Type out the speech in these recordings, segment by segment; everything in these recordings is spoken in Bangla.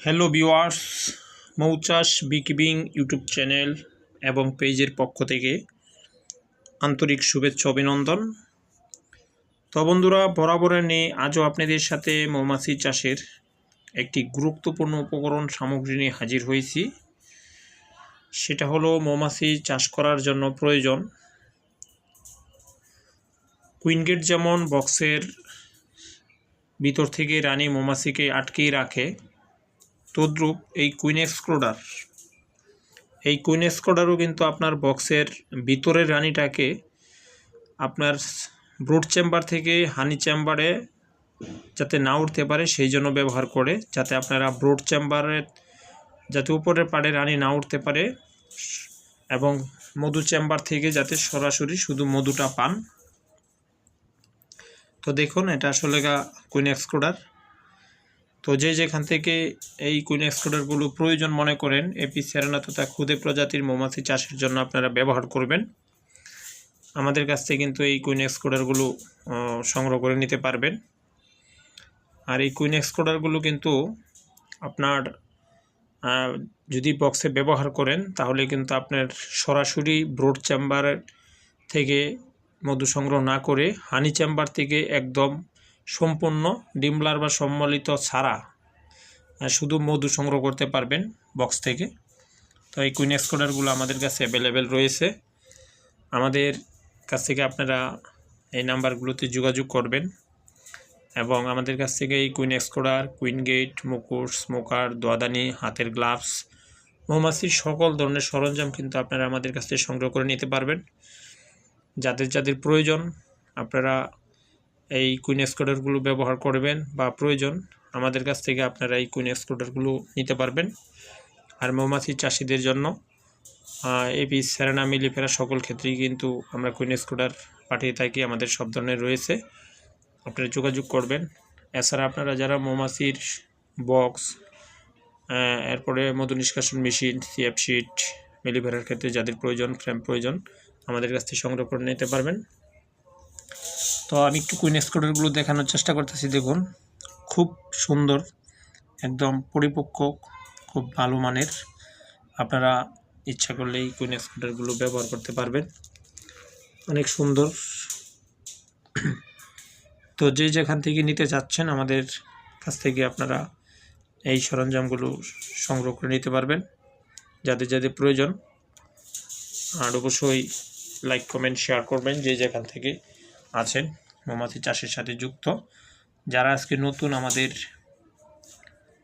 হ্যালো ভিওয়ার্স মৌচাষ বিকিবিং ইউটিউব চ্যানেল এবং পেজের পক্ষ থেকে আন্তরিক শুভেচ্ছা, অভিনন্দন। তো বন্ধুরা, বরাবরের নিয়ে আজও আপনাদের সাথে মৌমাছি চাষের একটি গুরুত্বপূর্ণ উপকরণ সামগ্রী নিয়ে হাজির হয়েছি। সেটা হলো মৌমাছি চাষ করার জন্য প্রয়োজন কুইনগেট যেমন বক্সের ভিতর থেকে রানী মৌমাছিকে আটকেই রাখে তদ্রূপ এই কুইন এক্সক্লোডার এই কুইন এক্সক্লোডারও কিন্তু আপনার বক্সের ভিতরের রানীটাকে আপনার ব্রুড চেম্বার থেকে হানি চেম্বারে যাতে না উঠতে পারে, সেই জন্য ব্যবহার করে, যাতে আপনারা ব্রোড চেম্বারের যাতে উপরের পাড়ে রানী না উঠতে পারে এবং মধু চেম্বার থেকে যাতে সরাসরি শুধু মধুটা পান। তো দেখুন, এটা আসলে কুইন এক্সক্লোডার তো যে যেখান থেকে এই কুইন এক্সক্লোডারগুলো প্রয়োজন মনে করেন এপি সেরানা তথা ক্ষুদে প্রজাতির মৌমাছি চাষের জন্য আপনারা ব্যবহার করবেন। আমাদের কাছ থেকে কিন্তু এই কুইন এক্সক্লোডারগুলো সংগ্রহ করে নিতে পারবেন। আর এই কুইন এক্সক্লোডারগুলো কিন্তু আপনার যদি বক্সে ব্যবহার করেন, তাহলে কিন্তু আপনার সরাসরি ব্রোড চেম্বার থেকে মধু সংগ্রহ না করে হানি চেম্বার থেকে একদম সম্পূর্ণ ডিমলার বা সম্মিলিত ছাড়া শুধু মধু সংগ্রহ করতে পারবেন বক্স থেকে। তো এই কুইন এক্সকোডারগুলো আমাদের কাছে অ্যাভেলেবেল রয়েছে। আমাদের কাছ থেকে আপনারা এই নাম্বারগুলোতে যোগাযোগ করবেন এবং আমাদের কাছ থেকে এই কুইন এক্সকোডার কুইন গেট মুকুট স্মোকার দোয়াদানি, হাতের গ্লাভস মৌমাছির সকল ধরনের সরঞ্জাম কিন্তু আপনারা আমাদের কাছ থেকে সংগ্রহ করে নিতে পারবেন। যাদের যাদের প্রয়োজন আপনারা এই কুইন স্কুটারগুলো ব্যবহার করবেন বা প্রয়োজন, আমাদের কাছ থেকে আপনারা এই কুইন স্কুটারগুলো নিতে পারবেন। আর মৌমাছি চাষিদের জন্য এপি সেরানা মিলিফেরা সকল ক্ষেত্রেই কিন্তু আমরা কুইন স্কুটার পাঠিয়ে থাকি, আমাদের সব ধরনের রয়েছে। আপনারা যোগাযোগ করবেন। এছাড়া আপনারা যারা মৌমাছির বক্স এরপরে মধু নিষ্কাশন মেশিন সিএফ শিট মিলিফেরার ক্ষেত্রে যাদের প্রয়োজন ফ্রেম প্রয়োজন, আমাদের কাছ থেকে সংগ্রহ করে নিতে পারবেন। তো আমি একটু কুইন স্কুটারগুলো দেখানোর চেষ্টা করতেছি, দেখুন। খুব সুন্দর, একদম পরিপক্ক, খুব ভালো মানের। আপনারা ইচ্ছা করলে এই কুইন স্কুটারগুলো ব্যবহার করতে পারবেন। অনেক সুন্দর। তো যে যেখান থেকে নিতে চাচ্ছেন, আমাদের কাছ থেকে আপনারা এই সরঞ্জামগুলো সংগ্রহ করে নিতে পারবেন, যাদের যাদের প্রয়োজন। আর অবশ্যই লাইক কমেন্ট শেয়ার করবেন যে যেখান থেকে আছেন, মৌমাছি চাষের সাথে যুক্ত। যারা আজকে নতুন আমাদের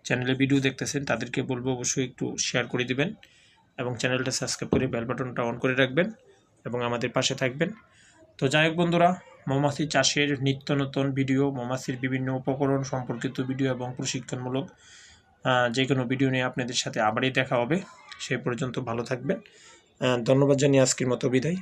চ্যানেলে ভিডিও দেখতেছেন, তাদেরকে বলব অবশ্যই একটু শেয়ার করে দিবেন এবং চ্যানেলটা সাবস্ক্রাইব করে বেল বাটনটা অন করে রাখবেন এবং আমাদের পাশে থাকবেন। তো যাই হোক বন্ধুরা, মৌমাছি চাষের নিত্য নতুন ভিডিও, মৌমাছির বিভিন্ন উপকরণ সম্পর্কিত ভিডিও এবং প্রশিক্ষণমূলক যে কোনো ভিডিও নিয়ে আপনাদের সাথে আবারই দেখা হবে। সেই পর্যন্ত ভালো থাকবেন। ধন্যবাদ জানিয়ে আজকের মতো বিদায়।